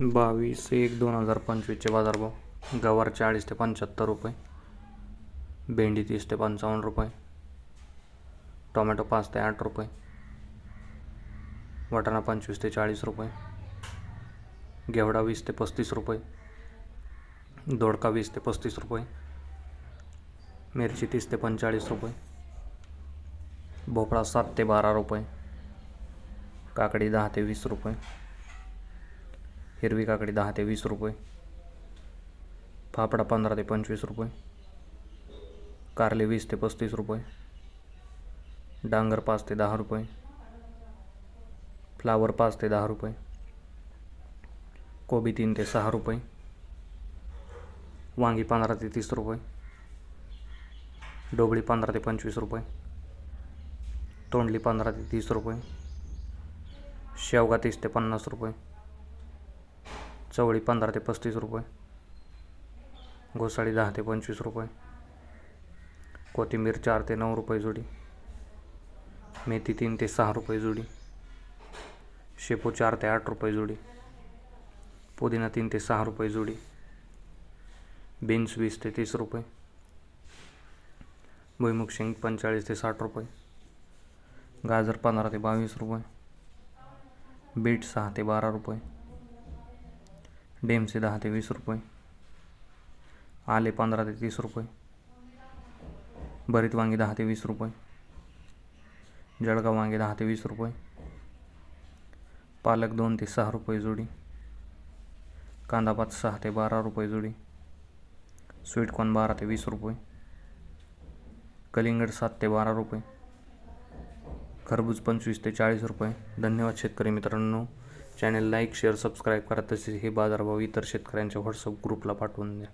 बावीस एक दोन हजार पंचवीसचे बाजारभाव. गवार चाळीस ते पंच्याहत्तर रुपये. भेंडी तीस ते पंचावन्न रुपये. टोमॅटो पाच ते आठ रुपये. वाटाणा पंचवीस ते चाळीस रुपये. घेवडा वीस ते पस्तीस रुपये. दोडका वीस ते पस्तीस रुपये. मिरची तीस ते पंचेचाळीस रुपये. भोपळा सात ते बारा रुपये. काकडी दहा ते वीस रुपये. हिरवी काकडी दहा ते वीस रुपये. फाफडा पंधरा ते पंचवीस रुपये. कारले वीस ते पस्तीस रुपये. डांगर पाच ते दहा रुपये. फ्लावर पाच ते दहा रुपये. कोबी तीन ते सहा रुपये. वांगी पंधरा ते तीस रुपये. डोबळी पंधरा ते पंचवीस रुपये. तोंडली पंधरा ते तीस रुपये. शेवगा तीस ते पन्नास रुपये. चवळी पंधरा ते पस्तीस रुपये. घोसाळी दहा ते पंचवीस रुपये. कोथिंबीर चार ते नऊ रुपये जुडी. मेथी तीन ते सहा रुपये जुडी. शेपू चार ते आठ रुपये जुडी. पुदिना तीन ते सहा रुपये जुडी. बीन्स वीस ते तीस रुपये. भुईमुग शेंग पंचेचाळीस ते साठ रुपये. गाजर पंधरा ते बावीस रुपये. बीट सहा ते बारा रुपये. डेमसे दहा ते वीस रुपये. आले पंधरा ते तीस रुपये. भरीत वांगे दहा ते वीस रुपये. जळगाव वांगे दहा ते वीस रुपये. पालक दोन ते सहा रुपये जोडी. कांदापात सहा ते बारा रुपये जोडी. स्वीटकॉर्न बारा ते वीस रुपये. कलिंगड सात ते बारा रुपये. खरबूज पंचवीस ते चाळीस रुपये. धन्यवाद शेतकरी मित्रांनो. चॅनेल लाईक शेअर सबस्क्राईब करा. तसेच हे बाजारभाव इतर शेतकऱ्यांच्या व्हॉट्सअप ग्रुपला पाठवून द्या.